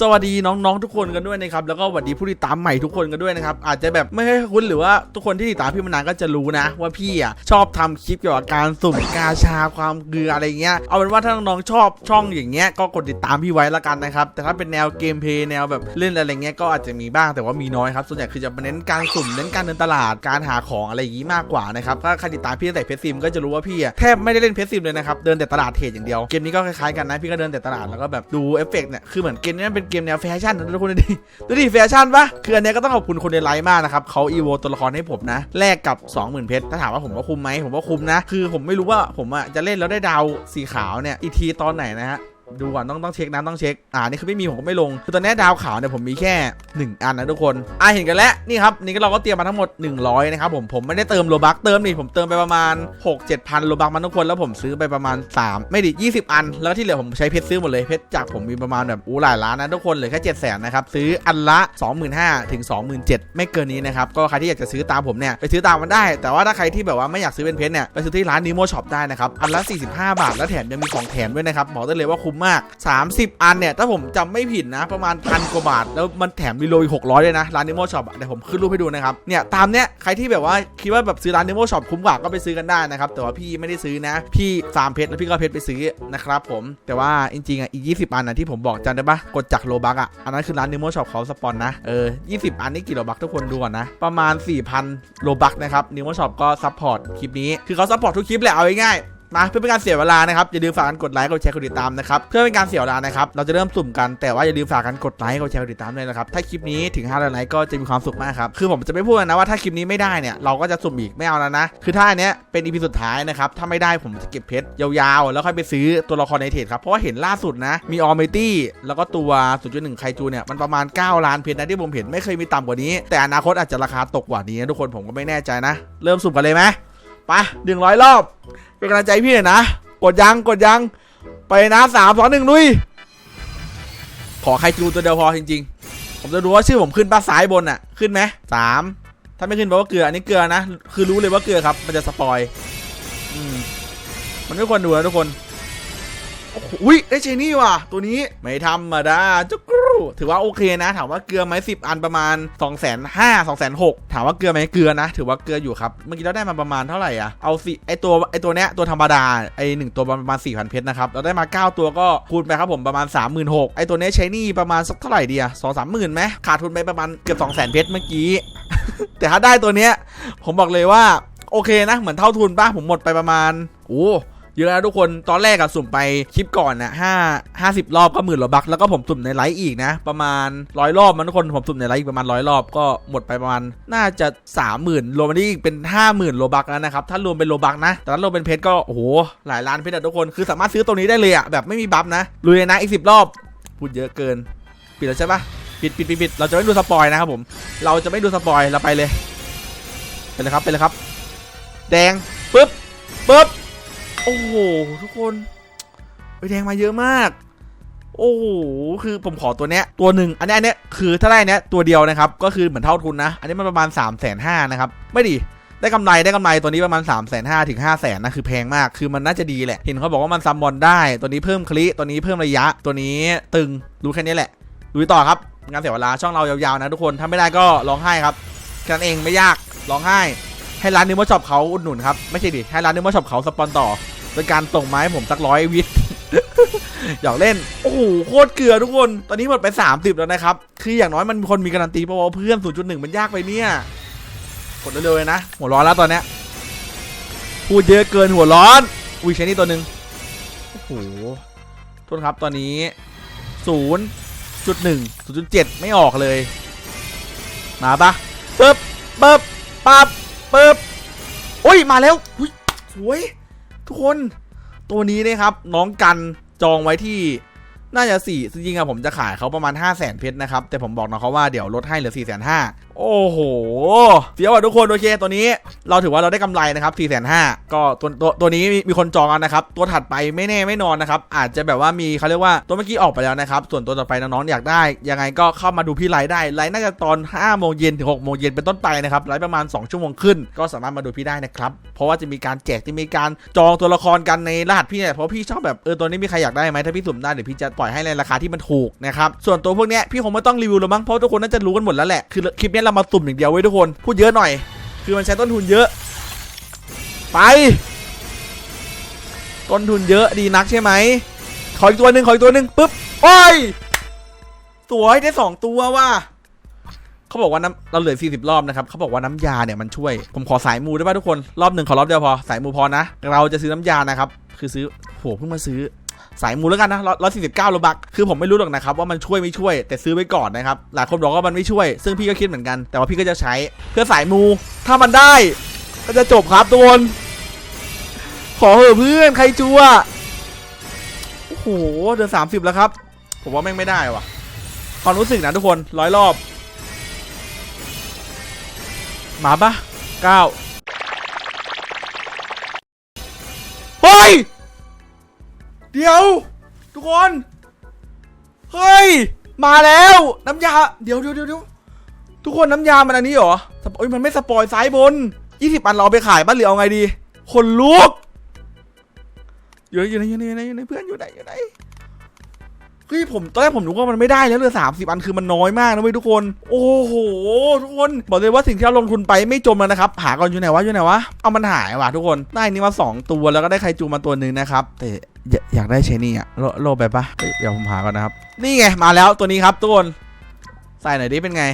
สวัสดีน้องๆทุกคนกันด้วยนะครับแล้วก็สวัสดีผู้ติดตามใหม่ทุกคนกันด้วยนะครับอาจจะแบบไม่ให้คุ้นหรือว่าทุกคนที่ติดตามพี่มานานก็จะรู้นะ ว่าพี่อะชอบทำคลิปเกี่ยวกับการสุ่มกาชาความเกลืออะไรเงี้ยเอาเป็นว่าถ้าน้องๆชอบช่องอย่างเงี้ยก็กดติดตามพี่ไว้ละกันนะครับแต่ถ้าเป็นแนวเกมเพลย์แนวแบบเล่นอะไรเงี้ยก็อาจจะมีบ้างแต่ว่ามีน้อยครับส่วนใหญ่คือจะเน้นการสุ่มเน้นการเดินตลาดการหาของอะไรอย่างงี้มากกว่านะครับถ้าใครติดตามพี่ตั้งแต่เพชรซิมก็จะรู้ว่าพี่อะแทบไม่ได้เล่นเพชรซิมเลยนะครับเดินแต่ตลาดเทรดอย่างเดียวเกมนี้ก็คล้ายๆกันนะพี่ก็เดินแต่ตลาดแล้วก็แบบดูเอฟเฟกต์เนี่ยคือเหมือนเกมนี้เป็นเกมแนวแฟชั่นนะทุกคนดูดิดูดิแฟชั่นปะคืออันเนี้ยก็ต้องขอบคุณคนในไลฟ์มากนะครับเขาอีโวตัวละครให้ผมนะแลกกับ 20,000เพชรถ้าถามว่าผมว่าคุ้มไหมผมว่าคุ้มนะ คือผมไม่รู้ว่าผมอะจะเล่นแล้วได้ดาวสีขาวเนี่ยอีกทีตอนไหนนะฮะ ดูก่อนต้องต้องเช็คนะต้องเช็ค อ่านี่คือไม่มีผมก็ไม่ลง คือตอนนี้ดาวขาวเนี่ยผมมีแค่ 1 อันนะทุกคน อ่าเห็นกันแล้วนี่ครับนี่ก็เราก็เตรียมมาทั้งหมด 100นะครับผมผมไม่ได้เติมโลบักเติมนี่ผมเติมไปประมาณ 6 7พันโลบักมันทุกคนแล้วผมซื้อไปประมาณ 3 ไม่ดิ20 อัน แล้วที่เหลือผมใช้เพชรซื้อหมดเลยเพชรจากผมมีประมาณแบบอู้หลายล้านนะทุกคนเหลือแค่7 0 0 0 0นะครับซื้ออันละ 25,000ถึง27,000ไม่เกินนี้นะครับก็ใครที่อยากจะซื้อตามผมเนี่ยไปซื้อตามมันได้ แต่ว่าถ้าใครที่แบบว่าไม่อยากซื้อเป็นเพชรเนี่ยไปซื้อที่ร้านนิโมช็อปได้นะครับอันละ45 บาทแล้วแถมยังมีของแถมด้วยนะครับบอกได้เลยว่าคุ้มมาก 30 อันเนี่ย ถ้าผมจำไม่ผิดนะ ประมาณพันกว่าบาท แล้วมันแถมมีโลอีก600ด้วยนะ ร้านนิโมช็อปเดี๋ยวผมขึ้นรูปให้ดูนะครับ เนี่ย ตามเนี้ย ใครที่แบบว่าคิดว่าแบบซื้อร้านนิโมช็อปคุ้มกว่าก็ไปซื้อกันได้นะครับ แต่ว่าพี่ไม่ได้ซื้อนะ พี่ฟาร์มเพชรแล้วพี่ก็เพชรไปซื้อนะครับผม แต่ว่าจริงๆอะ อีก 20 อันนะที่ผมบอกจำได้ปะกดจากโลบักอะ อันนั้นคือร้านนิโมช็อปเขาสปอนนะ เออ 20 อันนี่กี่โลบักทุกคนดูก่อนนะ ประมาณ 4,000โลบักนะครับนิโมช็อปก็ซัพพอร์ตคลิปนี้คือเขาซัพพอร์ตทุกคลิปแหละเอาง่ายๆ มาเพื่อเป็นการเสียเวลานะครับอย่าลืมฝากกันกดไลค์กดแชร์กดติดตามนะครับเพื่อเป็นการเสียเวลานะครับเราจะเริ่มสุ่มกันแต่ว่าอย่าลืมฝากกันกดไลค์กดแชร์กดติดตามด้วยนะครับถ้าคลิปนี้ถึง5ล้านไลค์ก็จะมีความสุขมากครับคือผมจะไม่พูดนะว่าถ้าคลิปนี้ไม่ได้เนี่ยเราก็จะสุ่มอีกไม่เอาแล้วนะคือถ้าอันเนี้ยเป็นอีพีสุดท้ายนะครับถ้าไม่ได้ผมจะเก็บเพชรยาวๆ แล้วค่อยไปซื้อตัวละครในเทรดครับเพราะว่าเห็นล่าสุดนะมีออมเมตี้แล้วก็ตัว0.1ไคจูเนี่ยมันประมาณ 9 ล้านเพชรนะที่ผมเห็นไม่เคยมีต่ำกว่านี้ แต่อนาคตอาจจะราคาตกกว่านี้ทุกคนผมก็ไม่แน่ใจนะ เริ่มสุ่มกันเลยไหม ไปหนึ่งร้อยรอบเป็นกำลังใจพี่หน่อยนะ กดยังกดยัง ไปนะสามสองหนึ่งลุย ขอใครจูตัวเดียวพอจริงๆ ผมจะดูว่าชื่อผมขึ้นป้าซ้ายบนอะขึ้นไหมสามถ้าไม่ขึ้นแปลว่าเกลือ อันนี้เกลือนะ คือรู้เลยว่าเกลือครับ มันจะสปอยอืมมันไม่ควรดูนะทุกคน อุ๊ยได้เชนี่ว่ะ ตัวนี้ ไม่ธรรมดาจุก ถือว่าโอเคนะ ถามว่าเกลือไหมสิบอันประมาณ2องแสนห้าสองแสนหกถามว่าเกลือไหมเกลือนะ ถือว่าเกลืออยู่ครับ เมื่อกี้เราได้มาประมาณเท่าไหร่อะ เอาสิไอตัวไอตัวเนี้ยตัวธรรมดาไอหนึ่งตัวประมาณ4ี่พันเพชรนะครับ เราได้มา 9 ตัวก็คูณไปครับผมประมาณ 3 6 0 0 0ไอตัวเนี้ยใช้นี่ประมาณสักเท่าไหร่ดีอะสองสามหมื่นไหมขาดทุนไปประมาณเกือบ2 0 0 0 0 0เพชรเมื่อกี้ แต่ถ้าได้ตัวเนี้ยผมบอกเลยว่าโอเคนะเหมือนเท่าทุนป่ะผมหมดไปประมาณโอ้ เยอะแล้วทุกคนตอนแรกอะสุ่มไปคลิปก่อนนะห้าห้าสิบรอบก็หมื่นโลบักแล้วก็ผมสุ่มในไลฟ์อีกนะ ประมาณร้อยรอบมันทุกคนผมสุ่มในไลฟ์อีกประมาณร้อยรอบก็หมดไปประมาณน่าจะสามหมื่นรวมอันนี้อีกเป็นห้าหมื่นโลบักแล้วนะครับถ้ารวมเป็นโลบักนะแต่ถ้ารวมเป็นเพชรก็โอ้โหหลายล้านเพชรอะทุกคนคือสามารถซื้อตัวนี้ได้เลยอะแบบไม่มีบัฟนะลุยนะอีกสิบรอบพูดเยอะเกินปิดแล้วใช่ปะปิดปิดปิดปิดเราจะไม่ดูสปอยนะครับผมเราจะไม่ดูสปอยเราไปเลยไปเลยครับไปเลยครับ แดงปึ๊บปึ๊บ โอ้โหทุกคนไปแดงมาเยอะมาก โอ้โหคือผมขอตัวเนี้ยตัวหนึ่งอันนี้อันเนี้ยคือถ้าได้เนี้ยตัวเดียวนะครับ ก็คือเหมือนเท่าทุนนะ อันนี้มันประมาณ3ามแสนห้านะครับ ไม่ดีได้กำไรได้กำไรตัวนี้ประมาณ3ามแสนห้าถึงห้าแสนนะคือแพงมากคือมันน่าจะดีแหละเห็นเขาบอกว่ามันซัมบอลได้ตัวนี้เพิ่มคลิตัวนี้เพิ่มระยะตัวนี้ตึงรู้แค่นี้แหละดูต่อครับงานเสียเวลาช่องเรายาวๆนะทุกคนถ้าไม่ได้ก็ร้องไห้ครับแค่นั้นเองไม่ยากร้องไห้ให้ร้านนิมช็อปเขาอุดหนุนครับไม่ใช่ดิให้ร้านนิมช็อปเขาสปอนต่อ โดยการส่งไม้ผมสักร้อยวิทอยากเล่น โอ้โห โคตรเกลือทุกคน ตอนนี้หมดไป 30 แล้วนะครับ คืออย่างน้อยมันคนมีการันตีเพราะว่าเพื่อน 0.1 มันยากไปเนี่ยกดเร็วๆเลยนะ หัวร้อนแล้วตอนเนี้ยพูดเยอะเกินหัวร้อน อุ้ยใช้นี่ตัวหนึ่งโอ้โหโทษครับตอนนี้ 0.1 0.7 ไม่ออกเลย มาปะปึ๊บปึ๊บปั๊บปึ๊บโอ้ย มาแล้วอุ้ยสวย ทุกคนตัวนี้นะครับน้องกันจองไว้ที่น่าจะสี่จริงๆอะผมจะขายเขาประมาณ 5 0 0 0 0 0เพชรนะครับ แต่ผมบอกน้องเขาว่าเดี๋ยวลดให้เหลือ4 5 0 0 0 โอ้โหเสียวอะทุกคนโอเคตัวนี้เราถือว่าเราได้กำไรนะครับ4 5 0 0 0ก็ตัวตัวตัวนี้มีคนจองกันนะครับ ตัวถัดไปไม่แน่ไม่นอนนะครับ อาจจะแบบว่ามีเขาเรียกว่าตัวเมื่อกี้ออกไปแล้วนะครับ ส่วนตัวต่อไปน้องๆอยากได้ ยังไงก็เข้ามาดูพี่ไลฟ์ได้ไลฟ์น่าจะตอน5โมงเย็นถึง6โมงเย็นเป็นต้นไปนะครับไลฟ์ประมาณ 2 ชั่วโมงขึ้น ก็สามารถมาดูพี่ได้นะครับเพราะว่าจะมีการแจกจะมีการจองตัวละครกันในรหัสพี่เนี่ยเพราะพี่ชอบแบบเออตัวนี้มีใครอยากได้ไหมถ้าพี่สุ่มได้เดี๋ยวพี่จะปล่อยให้ในราคาที่มันถูกนะครับส่วนตัวพวกเนี้ยพี่คงไม่ต้องรีวิวหรอกมั้งเพราะทุกคนน่าจะรู้กันหมดแล้วแหละคือคลิปเนี้ยเรามาสุ่มอย่างเดียวไว้ยทุกคน พูดเยอะหน่อย คือมันใช้ต้นทุนเยอะ ไป ต้นทุนเยอะดีนักใช่ไหมขออีกตัวหนึ่งขออีกตัวหนึ่งปุ๊บโอ้ยสวยได้สองตัวว่ะเขาบอกว่าน้ำเราเหลือ 40 รอบนะครับเขาบอกว่าน้ำยาเนี่ยมันช่วย ผมขอสายมูได้ป่ะทุกคน รอบหนึ่งขอรอบเดียวพอ สายมูพอนะ เราจะซื้อน้ำยานะครับ คือซื้อโหเพิ่งมาซื้อ สายมูแล้วกันนะร้อยสี่สิบเก้าโลบักคือผมไม่รู้หรอกนะครับว่ามันช่วยไม่ช่วยแต่ซื้อไว้ก่อนนะครับหลายคนบอกว่ามันไม่ช่วย ซึ่งพี่ก็คิดเหมือนกันแต่ว่าพี่ก็จะใช้เพื่อสายมูถ้ามันได้ ก็จะจบครับทุกคนขอเหอะเพื่อนใครจัวโอ้โหเดือนสามสิบแล้วครับ ผมว่าแม่งไม่ได้ว่ะความรู้สึกนะทุกคนร้อยรอบมาปะเก้าเฮ้ย เดี๋ยว ทุกคน เฮ้ย มาแล้ว น้ำยา เดี๋ยวเดี๋ยวเดี๋ยวทุกคนน้ำยา มันอันนี้เหรอสปอยมันไม่สปอยซ้ายบน20อันเราไปขายบ้านหรือเอาไงดี คนลุกอยู่ไหนอยู่ไหนอยู่ไหนอยู่ไหนอยู่ไหนเพื่อนอยู่ไหนอยู่ไหนเฮ้ยผมตอนแรกผมนึกว่ามันไม่ได้แล้วเหลือสามสิบอันคือมันน้อยมากนะเว้ยทุกคน โอ้โหทุกคน บอกเลยว่าสิ่งที่เราลงทุนไปไม่จมแล้วนะครับ หาก่อนอยู่ไหนวะอยู่ไหนวะเอามันหายว่ะทุกคนได้นี่มาสองตัวแล้วก็ได้ไคจูมาตัวหนึ่งนะครับแต่ อยากอยากได้เชนี่อะโลโลแบบปะเฮ้ยเดี๋ยวผมหาก่อนนะครับ นี่ไงมาแล้วตัวนี้ครับทุกคนใส่หน่อยดิเป็นไง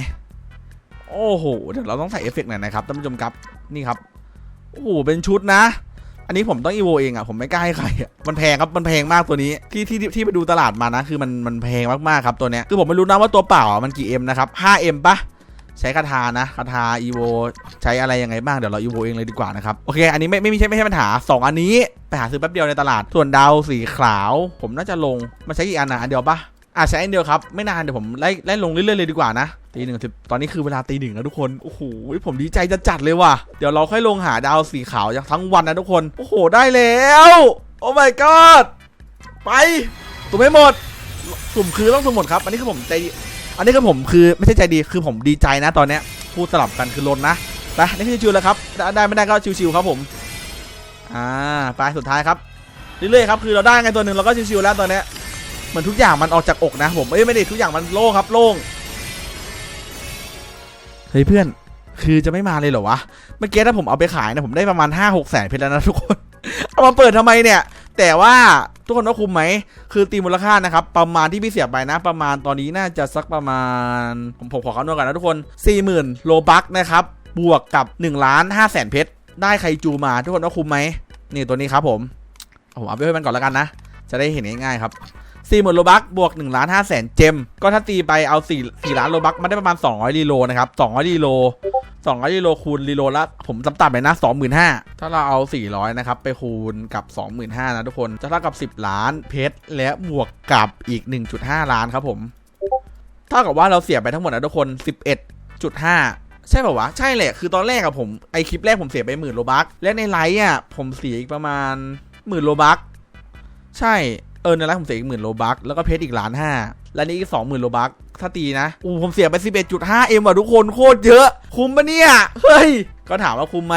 โอ้โหเดี๋ยวเราต้องใส่เอฟเฟกต์หน่อยนะครับท่านผู้ชมครับนี่ครับโอ้โหเป็นชุดนะ อันนี้ผมต้องอีโวเองอะผมไม่กล้าให้ใครอะมันแพงครับมันแพงมากตัวนี้ที่ที่ที่ไปดูตลาดมานะ คือมันมันแพงมากๆครับตัวเนี้ยคือผมไม่รู้นะว่าตัวเปล่าอะมันกี่เอ็มนะครับ 5M ปะ ใช้คาถานะคาถาอีโวใช้อะไรยังไงบ้างเดี๋ยวเราอีโวเองเลยดีกว่านะครับโอเค อันนี้ไม่ไม่ม่ใช่ไม่ใช่ปัญหา 2 อันนี้ไปหาซื้อแป๊บเดียวในตลาดส่วนดาวสีขาว ผมน่าจะลงมันใช้กี่อันนะอันเดียวปะอะใช้อันเดียวครับไม่นานเดี๋ยวผมไล่ไล่ลงเรื่อยๆเลยดีกว่านะตีหนึ่งสิบตอนนี้คือเวลาตีหนึ่งแล้วทุกคนโอ้โหผมดีใจจะจัดเลยว่ะเดี๋ยวเราค่อยลงหาดาวสีขาวอย่างทั้งวันนะทุกคนโอ้โหได้แล้วโอ้ my god ไปสุ่มให้หมดสุ่มคือต้องสุ่มหมดครับ อันนี้คือผมใจดี อันนี้คือผมคือไม่ใช่ใจดีคือผมดีใจนะตอนเนี้ยพูดสลับกันคือลนนะไปนี่คือชิวๆแล้วครับได้ไม่ได้ก็ชิวๆครับผมอ่าไปสุดท้ายครับเรื่อยๆครับคือเราได้ไงตัวหนึ่งเราก็ชิวๆแล้วตอนเนี้ยเหมือนทุกอย่างมันออกจากอกนะผมเอ้ยไม่ได้ทุกอย่างมันโล่งครับโล่งเฮ้ยเพื่อนคือจะไม่มาเลยเหรอวะเมื่อกี้ถ้าผมเอาไปขายนะผมได้ประมาณ5 6แสนเพชรแล้วนะทุกคนเอามาเปิดทำไมเนี่ย แต่ว่า ทุกคนว่าคุ้มไหม คือตีมูลค่านะครับ ประมาณที่พี่เสียไปนะ ประมาณตอนนี้น่าจะสักประมาณ ผมผมขอคำนวณก่อนนะทุกคน 40,000 โลบักนะครับ บวกกับ1ล้าน5แสนเพชร ได้ใครจูมา ทุกคนว่าคุ้มไหม นี่ตัวนี้ครับผม ผมเอาไปให้มันก่อนแล้วกันนะ จะได้เห็นง่ายๆครับ สี่หมื่นโลบักบวก1ล้าน5แสนเจม ก็ถ้าตีไปเอา4 4ล้านโลบักมันได้ประมาณ200รีโลนะครับ200รีโล200รีโลคูณรีโลละผมต่ำๆเลยนะ25,000ถ้าเราเอา400นะครับ ไปคูณกับ25,000นห้านะทุกคน จะเท่ากับ10ล้านเพชรและบวกกับอีก1.5ล้านครับผมเท่ากับว่าเราเสียไปทั้งหมดนะทุกคน11.5ใช่ป่าวะ ใช่แหละ คือตอนแรกอะผม ไอคลิปแรกผมเสียไปหมื่นโลบักและในไลฟ์อะผมเสียอีกประมาณหมื่นโลบักใช่ เออในร้านผมเสียอีกหมื่นโลบักแล้วก็เพชรอีกล้านห้าและนี่อีกสองหมื่นโลบักถ้าตีนะอู้ผมเสียไป11.5เอ็มว่ะทุกคนโคตรเยอะ คุ้มปะเนี่ย เฮ้ย ก็ถามว่าคุ้มไหม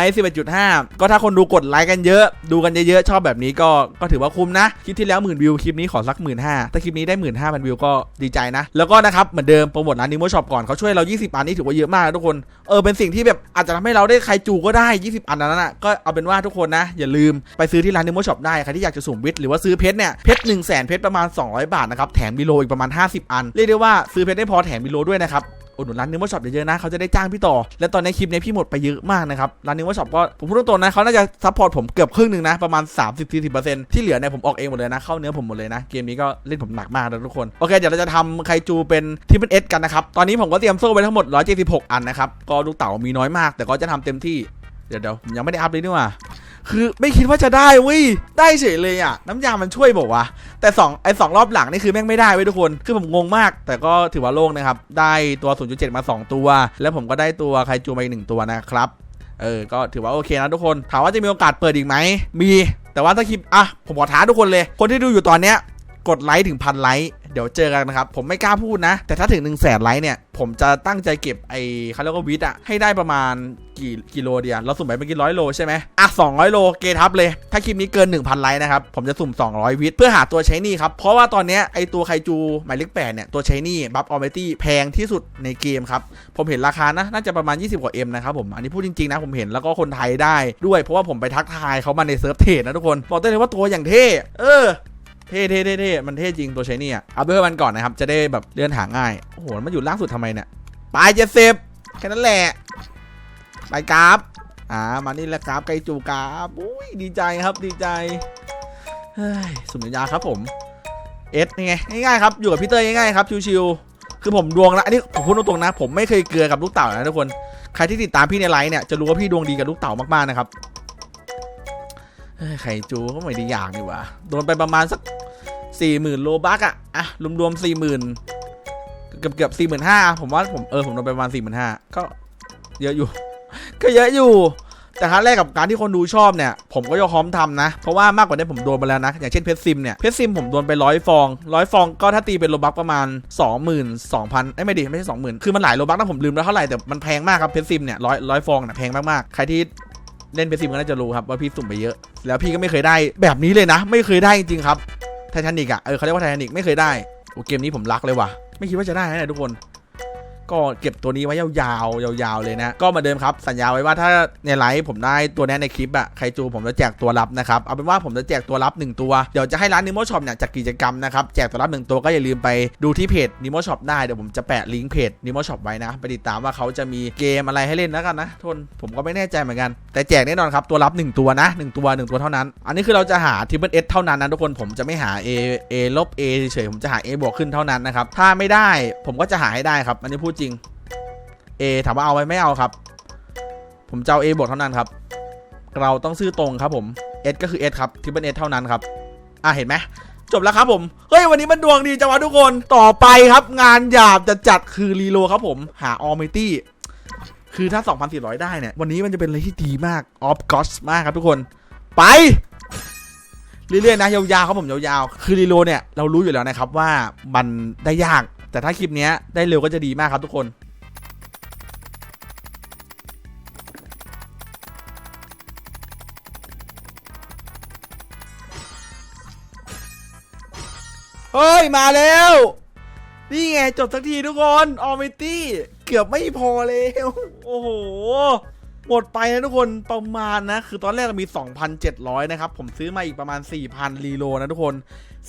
11.5 ก็ถ้าคนดูกดไลค์กันเยอะ ดูกันเยอะๆ ชอบแบบนี้ก็ก็ถือว่าคุ้มนะ คลิปที่แล้วหมื่นวิว คลิปนี้ขอสักหมื่นห้าถ้าคลิปนี้ได้หมื่นห้าพันวิวก็ดีใจนะ แล้วก็นะครับ เหมือนเดิมโปรโมทร้านนิโมช็อปก่อนเขาช่วยเรา 20 อันนี่ถือว่าเยอะมากนะทุกคน เออเป็นสิ่งที่แบบอาจจะทำให้เราได้ใครจูก็ได้ 20 อันนั้นนะก็เอาเป็นว่าทุกคนนะ อย่าลืมไปซื้อที่ร้านนิโมช็อปได้ใครที่อยากจะสุ่มวิทหรือว่าซื้อเพชรเนี่ยเพชร1 0 0 0 0แสนเพชรประมาณ 200 บาทนะครับแถมบิโลอีกประมาณ 50 อันเรียกได้ว่าซื้อเพชรได้พอแถมบิโลด้วยนะครับ อุดหนุนร้านนิวช็อปเยอะๆนะเขาจะได้จ้างพี่ต่อ และตอนในคลิปนี้พี่หมดไปเยอะมากนะครับร้านนิวช็อปก็ผมพูดตรงๆนะเขาน่าจะซัพพอร์ตผมเกือบครึ่งหนึ่งนะประมาณ 30-40%ที่เหลือเนี่ยผมออกเองหมดเลยนะเข้าเนื้อผมหมดเลยนะเกมนี้ก็เล่นผมหนักมากนะทุกคนโอเคเดี๋ยวเราจะทำไคจูเป็นทิปเปิลเอสกันนะครับตอนนี้ผมก็เตรียมโซ่ไว้ทั้งหมด 176 อันนะครับก็ลูกเต๋ามีน้อยมาก แต่ก็จะทำเต็มที่เดี๋ยวเดี๋ยวผมยังไม่ได้อัพเลยนี่ว่า คือไม่คิดว่าจะได้เว้ยได้เฉยเลยอะ น้ำยามันช่วยบอกว่าวะแต่สองไอ้สองรอบหลังนี่คือแม่งไม่ได้เว้ยทุกคนคือผมงงมาก แต่ก็ถือว่าโล่งนะครับ ได้ตัว 0.7 มา 2 ตัว แล้วผมก็ได้ตัวไคจูมาอีกหนึ่งตัวนะครับเออ ก็ถือว่าโอเคนะทุกคน ถามว่าจะมีโอกาสเปิดอีกไหม มี แต่ว่าถ้าคลิป อะ ผมขอท้าทุกคนเลย คนที่ดูอยู่ตอนเนี้ย กดไลค์ถึงพันไลค์ เดี๋ยวเจอกันนะครับ ผมไม่กล้าพูดนะ แต่ถ้าถึง1นึ่งแสนไลค์เนี่ย ผมจะตั้งใจเก็บไอ้เขาเรียกว่าวิทอะให้ได้ประมาณกี่กิโลเดียวเราสุ่มไปเมื่อกี้ร้อยโลใช่ไหมอะ200โลเกทับเลย ถ้าคลิปนี้เกิน 1,000 ไลค์นะครับ ผมจะสุ่ม 200 วิทเพื่อหาตัวใช้นี่ครับ เพราะว่าตอนนี้ไอ้ตัวไคจูหมายเลขแปดเนี่ย ตัวใช้นี่บัฟออมเมตี้แพงที่สุดในเกมครับ ผมเห็นราคานะน่าจะประมาณ 20 กว่า M นะครับผม อันนี้พูดจริงๆนะผมเห็นแล้วก็คนไทยได้ด้วย เพราะว่าผมไปทักทายเขามาในเซิร์ฟเทรดนะทุกคนบอกได้เลยว่าตัวอย่างเท่เออ เท่เท่เท่เท่มันเท่จริงตัวใช้นี่อะเอาไปเพื่อมันก่อนนะครับ จะได้แบบเลื่อนหาง่าย โอ้โห มันอยู่ล่างสุดทำไมเนี่ยปลายเจ็ดสิบแค่นั้นแหละ ไปกราฟอ่า มานี่แหละกราฟไกจูกราฟอุ้ยดีใจครับดีใจเฮ้ยสุนยาครับผมเอสไงง่ายๆครับ อยู่กับพี่เต้ยง่ายๆครับชิวๆคือผมดวงนะอันนี้ผมพูดตรงๆนะ ผมไม่เคยเกลือกับลูกเต่านะทุกคนใครที่ติดตามพี่ในไลฟ์เนี่ยจะรู้ว่าพี่ดวงดีกับลูกเต่ามากๆนะครับ ไข่จูก็ไม่ได้อย่างดีว่ะโดนไปประมาณสักสี่หมื่นโลบักอะอะรวมๆสี่หมื่นเกือบเกือบสี่หมื่นห้าผมว่าผมเออผมโดนไปประมาณสี่หมื่นห้าก็เยอะอยู่ ก็เยอะอยู่ แต่ครั้งแรกกับการที่คนดูชอบเนี่ย ผมก็ยอมพร้อมทำนะ เพราะว่ามากกว่านี้ผมโดนไปแล้วนะ อย่างเช่นเพชรซิมเนี่ย เพชรซิมผมโดนไปร้อยฟองร้อยฟองก็ถ้าตีเป็นโลบักประมาณ 2 2 0 0 0ไอ้ยไม่ดีไม่ใช่20,000 คือมันหลายโลบักนะผมลืมแล้วเท่าไหร่แต่มันแพงมากครับเพชรซิมเนี่ยร้อยร้อยฟองเนี่ยแพงมากๆ ใครที่ เล่นเพชรซิมก็น่าจะรู้ครับว่าพี่สุ่มไปเยอะ แล้วพี่ก็ไม่เคยได้แบบนี้เลยนะ ไม่เคยได้จริงๆครับไททานิกอะเออเขาเรียกว่าไททานิกไม่เคยได้โอ้เกมนี้ผมรักเลยว่ะไม่คิดว่าจะได้นะเนี่ยทุกคน ก็เก็บตัวนี้ไว้ยาวๆยาวๆเลยนะก็เหมาเดิมครับสัญญาไว้ว่าถ้าในไลฟ์ผมได้ตัวนี้ในคลิปอะใครจูผมจะแจกตัวรับนะครับเอาเป็นว่าผมจะแจกตัวรับ 1 ตัว เดี๋ยวจะให้ร้านนิโมช็อปเนี่ยจัดกิจกรรมนะครับแจกตัวรับ 1 ตัวก็อย่าลืมไปดูที่เพจนิโมช็อปได้เดี๋ยวผมจะแปะลิงก์เพจนิโมช็อปไว้นะไปติดตามว่าเขาจะมีเกมอะไรให้เล่นแล้วกันนะทนผมก็ไม่แน่ใจเหมือนกัน แต่แจกแน่นอนครับตัวรับ 1 ตัวนะ1ตัว 1 ตัวเท่านั้น อันนี้คือเราจะหาทิปเปิลเอเท่านั้นนะทุกคนผมจะไม่หา A A ลบ A เฉยผมจะหา A บวกขึ้นเท่านั้นนะครับถ้าไม่ได้ผมก็จะหาให้ได้ครับอันนี้พูดจริง A ถามว่าเอาไหมไม่เอาครับ ผมจะเอา A บวกเท่านั้นครับ เราต้องซื่อตรงครับผม S ก็คือ S ครับทิปเปิล S เท่านั้นครับ อะเห็นไหมจบแล้วครับผม เฮ้ย วันนี้มันดวงดีจังวะทุกคน ต่อไปครับ งานหยาบจะจัดคือรีโลครับผม หาออมิตี้ คือถ้า 2,400 ได้เนี่ย วันนี้มันจะเป็นอะไรที่ดีมาก ออฟกอสมากครับทุกคน ไป เรื่อยๆนะ ยาวๆครับผมยาวๆ คือรีโลเนี่ย เรารู้อยู่แล้วนะครับว่ามันได้ยาก แต่ถ้าคลิปนี้ได้เร็วก็จะดีมากครับทุกคนเฮ้ย มาแล้ว นี่ไงจบสักทีทุกคน ออมิตี้ เกือบไม่พอแล้ว โอ้โห หมดไปนะทุกคนประมาณนะ คือตอนแรกเรามี 2,700 นะครับ ผมซื้อมาอีกประมาณ 4,000รีโลนะทุกคน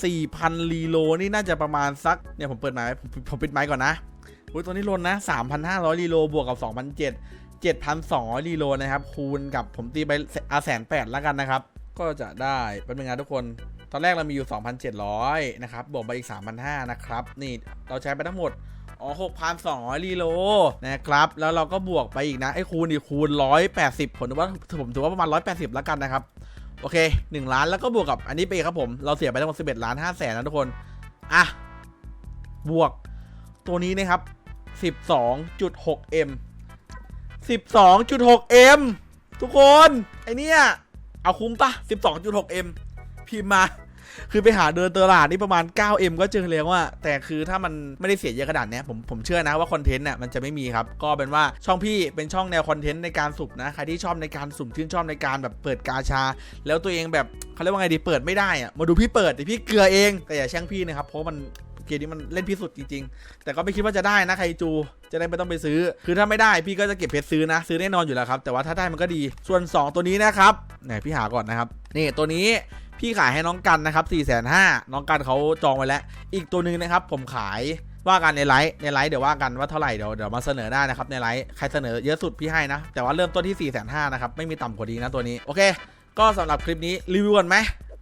4,000รีโลนี่น่าจะประมาณสัก เนี่ยผมเปิดไม้ผมผมปิดไม้ก่อนนะอุ้ยตัวนี้ลนนะ 3,500รีโลบวกกับ 2,700 7,200รีโลนะครับ คูณกับผมตีไปอาแสนแปดแล้วกันนะครับ ก็จะได้เป็นไงานทุกคน ตอนแรกเรามีอยู่ 2,700 นะครับ บวกไปอีก 3,500 นะครับ นี่เราใช้ไปทั้งหมด อ๋อ 6,200รีโลนะครับ แล้วเราก็บวกไปอีกนะไอ้คูณอีกคูณ 180 ผมถือว่าผมถือว่าประมาณ 180 แล้วกันนะครับ โอเค 1 ล้านแล้วก็บวกกับอันนี้ไปครับผม เราเสียไปทั้งหมด11ล้าน5แสนนะทุกคน อะ บวกตัวนี้นะครับ 12.6M 12.6M ทุกคน ไอเนี้ยเอาคุ้มปะ 12.6M พิมพ์มา คือไปหาเดินตลาดนี่ประมาณ 9M ก็เจอแล้วว่า แต่คือถ้ามันไม่ได้เสียเยอะขนาดเนี้ยผมผมเชื่อนะว่าคอนเทนต์น่ะมันจะไม่มีครับ ก็เป็นว่าช่องพี่เป็นช่องแนวคอนเทนต์ในการสุ่มนะ ใครที่ชอบในการสุ่มชื่นชอบในการแบบเปิดกาชา แล้วตัวเองแบบเขาเรียกว่าไงดีเปิดไม่ได้อะมาดูพี่เปิดแต่พี่เกลือเองแต่อย่าแช่งพี่นะครับเพราะมันเกมนี้มันเล่นพิสุดจริงๆ แต่ก็ไม่คิดว่าจะได้นะใครจู จะได้ไม่ต้องไปซื้อ คือถ้าไม่ได้พี่ก็จะเก็บเพชรซื้อนะ ซื้อแน่นอนอยู่แล้วครับ แต่ว่าถ้าได้มันก็ดี ส่วน 2 ตัวนี้นะครับ ไหนพี่หาก่อนนะครับ นี่ตัวนี้ พี่ขายให้น้องกันนะครับ4 5 0 0 0น้องกันเขาจองไว้แล้ว อีกตัวหนึ่งนะครับ ผมขายว่ากันในไลฟ์ในไลฟ์เดี๋ยวว่ากันว่าเท่าไหร่เดี๋ยวเดี๋ยวมาเสนอได้นะครับในไลฟ์ใครเสนอเยอะสุดพี่ให้นะ แต่ว่าเริ่มต้นที่4 5 0 0 0นะครับ ไม่มีต่ำกว่านี้นะตัวนี้ โอเค ก็สำหรับคลิปนี้รีวิวกันไหม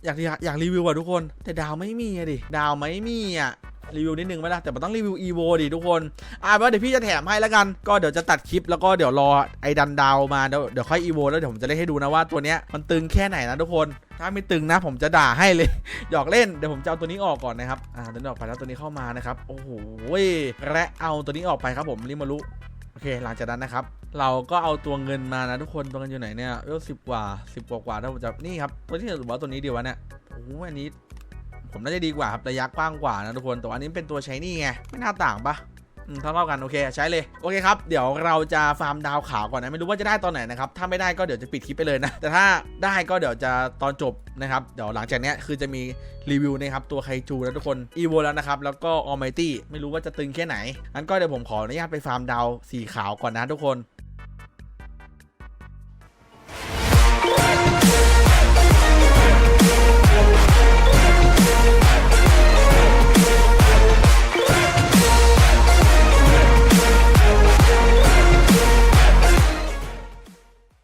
อยากอยากอยากรีวิวอะทุกคน แต่ดาวไม่มีอะดิดาวไม่มีอะ รีวิวนิดนึงไหมล่ะแต่มันต้องรีวิวอีโวดิทุกคน อ่าว่าเดี๋ยวพี่จะแถมให้แล้วกัน ก็เดี๋ยวจะตัดคลิปแล้วก็เดี๋ยวรอไอ้ดันดาวมาเดี๋ยวเดี๋ยวค่อยอีโวแล้วเดี๋ยวผมจะเล่นให้ดูนะว่าตัวเนี้ยมันตึงแค่ไหนนะทุกคน ถ้าไม่ตึงนะผมจะด่าให้เลย หยอกเล่นเดี๋ยวผมจะเอาตัวนี้ออกก่อนนะครับ อ่าตัวนี้ออกไปแล้วตัวนี้เข้ามานะครับโอ้โหและเอาตัวนี้ออกไปครับผมริมารุโอเค หลังจากนั้นนะครับ เราก็เอาตัวเงินมานะทุกคน ตัวเงินอยู่ไหนเนี่ยเออสิบกว่าสิบกว่ากว่าถ้าผมจะนี่ครับ ตัวที่หรือว่าตัวนี้ดีวะเนี่ย โอ้โห อันนี้ ผมน่าจะดีกว่าครับระยะกว้างกว่านะทุกคนแต่ว่าอันนี้เป็นตัวใช้นี่ไงไม่น่าต่างปะอืมเท่าเท่ากันโอเคใช้เลยโอเคครับเดี๋ยวเราจะฟาร์มดาวขาวก่อนนะไม่รู้ว่าจะได้ตอนไหนนะครับถ้าไม่ได้ก็เดี๋ยวจะปิดคลิปไปเลยนะแต่ถ้าได้ก็เดี๋ยวจะตอนจบนะครับเดี๋ยวหลังจากนี้คือจะมีรีวิวนะครับตัวไคจูนะทุกคนอีโวแล้วนะครับแล้วก็ออมไมตี้ไม่รู้ว่าจะตึงแค่ไหนงั้นก็เดี๋ยวผมขออนุญาตไปฟาร์มดาวสีขาวก่อนนะทุกคน